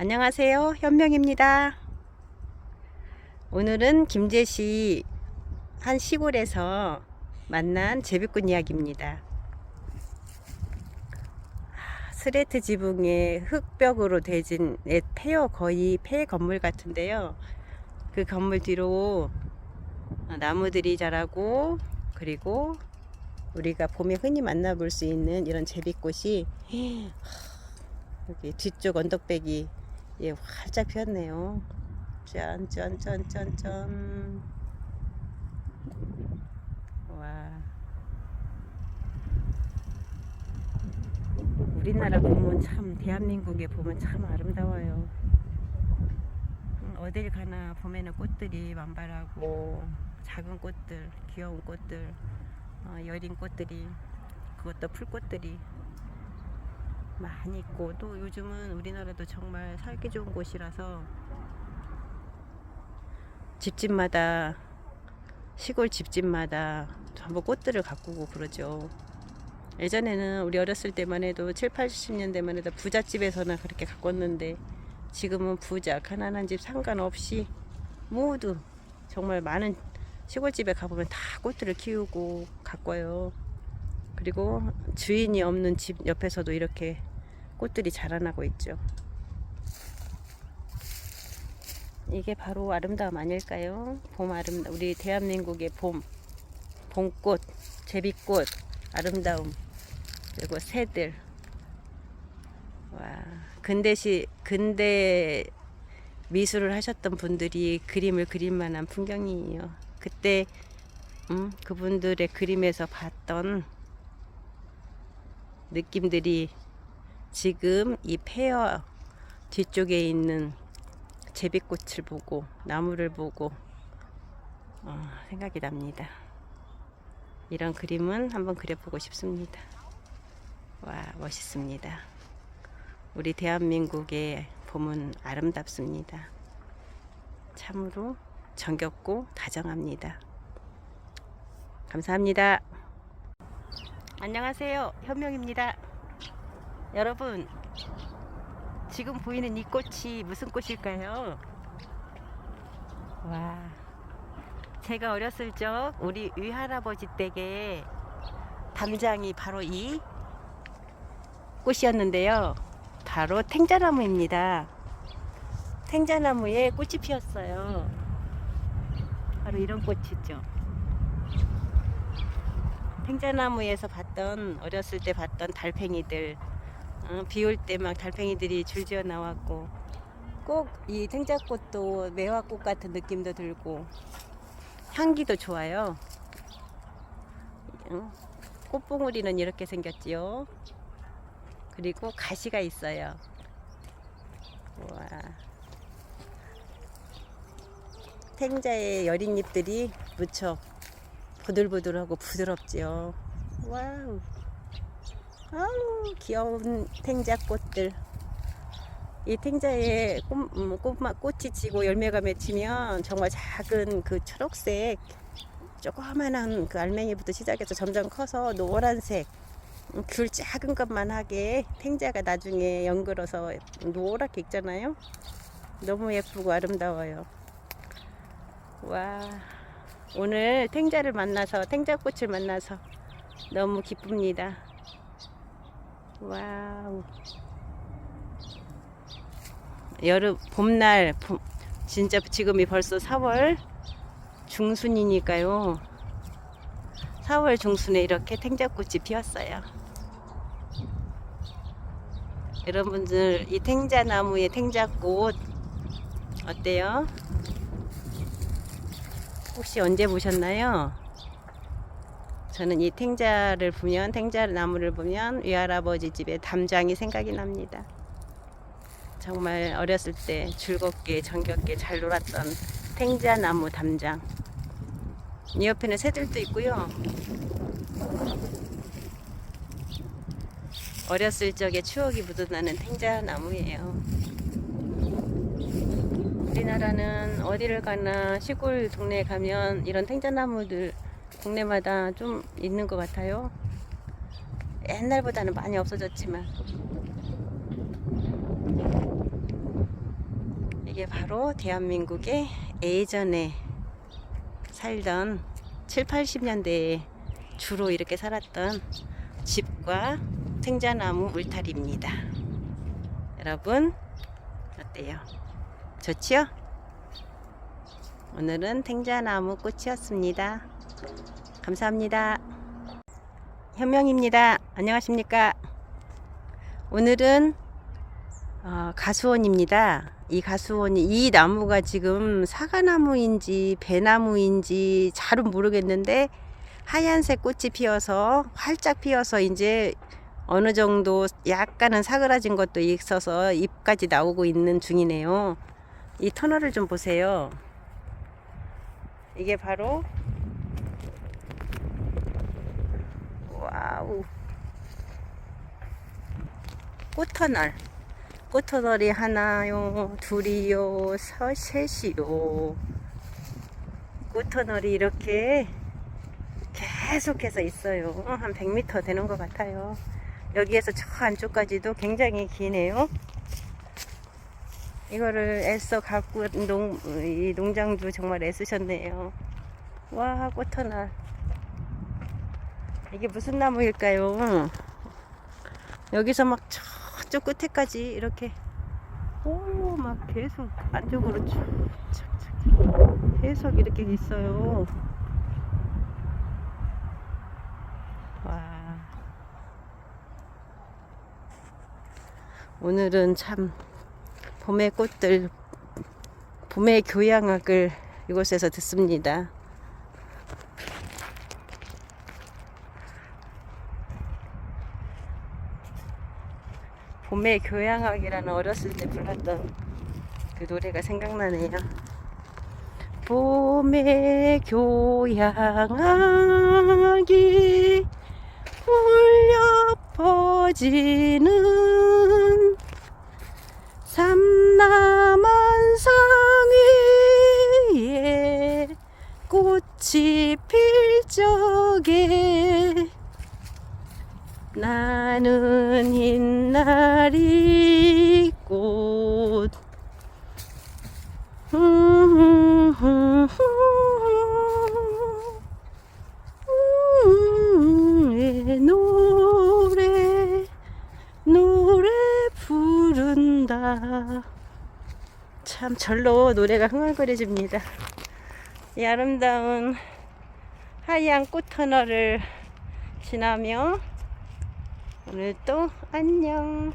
안녕하세요. 현명입니다. 오늘은 김제시 한 시골에서 만난 제비꾼 이야기입니다. 아, 스레트 지붕에 흙벽으로 대진 네, 폐허 거의 폐 건물 같은데요. 그 건물 뒤로 나무들이 자라고 그리고 우리가 봄에 흔히 만나볼 수 있는 이런 제비꽃이 여기 뒤쪽 언덕백이 예, 활짝 피었네요. 짠, 짠, 짠, 짠, 짠. 와. 우리나라 보면 참, 대한민국에 보면 참 아름다워요. 음, 어딜 가나 봄에는 꽃들이 만발하고, 작은 꽃들, 귀여운 꽃들, 어, 여린 꽃들이, 그것도 풀꽃들이 많이 있고 또 요즘은 우리나라도 정말 살기 좋은 곳이라서 집집마다 시골 집집마다 전부 꽃들을 가꾸고 그러죠. 예전에는 우리 어렸을 때만 해도 7, 80년대만 해도 부잣집에서나 그렇게 가꿨는데 지금은 부자, 가난한 집 상관없이 모두 정말 많은 시골집에 가보면 다 꽃들을 키우고 가꿔요. 그리고 주인이 없는 집 옆에서도 이렇게 꽃들이 자라나고 있죠. 이게 바로 아름다움 아닐까요? 봄 아름다 우리 대한민국의 봄 봄꽃 제비꽃 아름다움 그리고 새들 와 근대시 근대 미술을 하셨던 분들이 그림을 그릴 만한 풍경이에요. 그때 음, 그분들의 그림에서 봤던 느낌들이 지금 이 폐허 뒤쪽에 있는 제비꽃을 보고 나무를 보고 어, 생각이 납니다. 이런 그림은 한번 그려보고 싶습니다. 와 멋있습니다. 우리 대한민국의 봄은 아름답습니다. 참으로 정겹고 다정합니다. 감사합니다. 안녕하세요. 현명입니다. 여러분, 지금 보이는 이 꽃이 무슨 꽃일까요? 와, 제가 어렸을 적 우리 위할아버지 댁에 담장이 바로 이 꽃이었는데요. 바로 탱자나무입니다. 탱자나무에 꽃이 피었어요. 바로 이런 꽃이죠. 탱자나무에서 봤던 어렸을 때 봤던 달팽이들 어, 비올 때 막 달팽이들이 줄지어 나왔고 꼭이 탱자꽃도 매화꽃 같은 느낌도 들고 향기도 좋아요. 어, 꽃봉오리는 이렇게 생겼지요. 그리고 가시가 있어요. 와. 탱자의 여린 잎들이 무척 보들보들하고 부드럽지요. 와우. 아우, 귀여운 탱자꽃들. 이 탱자에 꽃, 음, 꽃마, 꽃이 지고 열매가 맺히면 정말 작은 그 초록색 조그만한 그 알맹이부터 시작해서 점점 커서 노란색 음, 귤 작은 것만 하게 탱자가 나중에 연글어서 노랗게 익잖아요. 너무 예쁘고 아름다워요. 와. 오늘 탱자를 만나서 탱자꽃을 만나서 너무 기쁩니다. 와우. 여름 봄날 봄, 진짜 지금이 벌써 4월 중순이니까요. 4월 중순에 이렇게 탱자꽃이 피었어요. 여러분들 이 탱자나무의 탱자꽃 어때요? 혹시 언제 보셨나요? 저는 이 탱자를 보면 탱자 나무를 보면 위할아버지 집에 담장이 생각이 납니다. 정말 어렸을 때 즐겁게 정겹게 잘 놀았던 탱자 나무 담장. 이 옆에는 새들도 있고요. 어렸을 적의 추억이 묻어나는 탱자 나무예요. 우리나라는 어디를 가나 시골 동네에 가면 이런 탱자나무들 동네마다 좀 있는 것 같아요. 옛날보다는 많이 없어졌지만 이게 바로 대한민국의 예전에 살던 7, 80년대에 주로 이렇게 살았던 집과 생자나무 울타리입니다. 여러분, 어때요? 좋지요? 오늘은 탱자나무 꽃이었습니다. 감사합니다. 현명입니다. 안녕하십니까? 오늘은 어, 가수원입니다. 이 가수원이 이 나무가 지금 사과나무인지 배나무인지 잘은 모르겠는데 하얀색 꽃이 피어서 활짝 피어서 이제 어느 정도 약간은 사그라진 것도 있어서 잎까지 나오고 있는 중이네요. 이 터널을 좀 보세요. 이게 바로 와우. 꽃터널. 꽃터널이 하나요 둘이요 서 셋이요. 꽃터널이 이렇게 계속해서 있어요. 한 100m 되는 것 같아요. 여기에서 저 안쪽까지도 굉장히 기네요. 이거를 애써 갖고 농, 이 농장주 정말 애쓰셨네요. 와 꽃터널 이게 무슨 나무일까요? 여기서 막 저쪽 끝에까지 이렇게 오 막 계속 안쪽으로 쭉쭉쭉 계속 이렇게 있어요. 와 오늘은 참 봄의 꽃들 봄의 교양악을 이곳에서 듣습니다. 봄의 교양악이라는 어렸을 때 불렀던 그 노래가 생각나네요. 봄의 교양악이 울려 퍼지는 삼남한 상 위에 꽃이 필 적에 나는 흰나리 꽃. 의 노래 노래 부른다 참 절로 노래가 흥얼거려집니다 이 아름다운 하얀 꽃터널을 지나며 오늘 또 안녕.